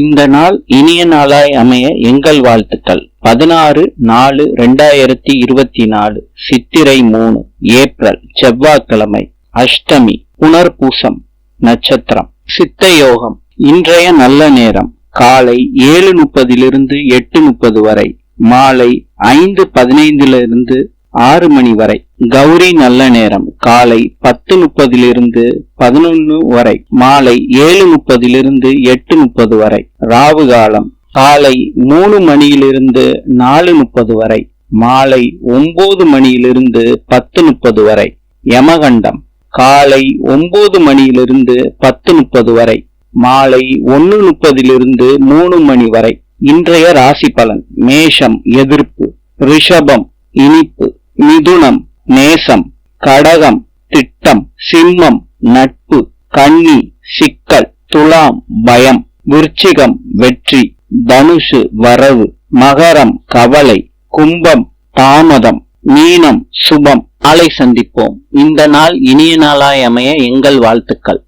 இந்த நாள் இனிய நாளாய் அமைய எங்கள் வாழ்த்துக்கள். பதினாறு நாலு ரெண்டாயிரத்தி இருபத்தி நாலு சித்திரை மூணு ஏப்ரல் செவ்வாய்க்கிழமை அஷ்டமி புனர்பூசம் நட்சத்திரம். சித்த யோகம் இன்றைய நல்ல நேரம் காலை ஏழு முப்பதிலிருந்து எட்டு முப்பது வரை மாலை ஐந்து பதினைந்திலிருந்து ஆறு மணி வரை. கௌரி நல்ல நேரம். காலை பத்து முப்பதிலிருந்து பதினொன்று வரை. மாலை ஏழு முப்பதிலிருந்து எட்டு முப்பது வரை. ராவு காலம் காலை மூணு மணியிலிருந்து நாலு முப்பது வரை. மாலை ஒன்பது மணியிலிருந்து பத்து முப்பது வரை. யமகண்டம் காலை ஒன்பது மணியிலிருந்து பத்து முப்பது வரை. மாலை ஒன்னு முப்பதிலிருந்து மூணு மணி வரை. இன்றைய ராசி பலன் மேஷம் எதிர்ப்பு ரிஷபம் இனிப்பு மிதுனம் நேசம் கடகம் திட்டம் சிம்மம் நட்பு கன்னி சிக்கல் துலாம் பயம் விருச்சிகம் வெற்றி தனுசு வரவு மகரம் கவலை கும்பம் தாமதம் மீனம் சுபம். நாளை சந்திப்போம். இந்த நாள் இனிய நாளாய் அமைய எங்கள் வாழ்த்துக்கள்.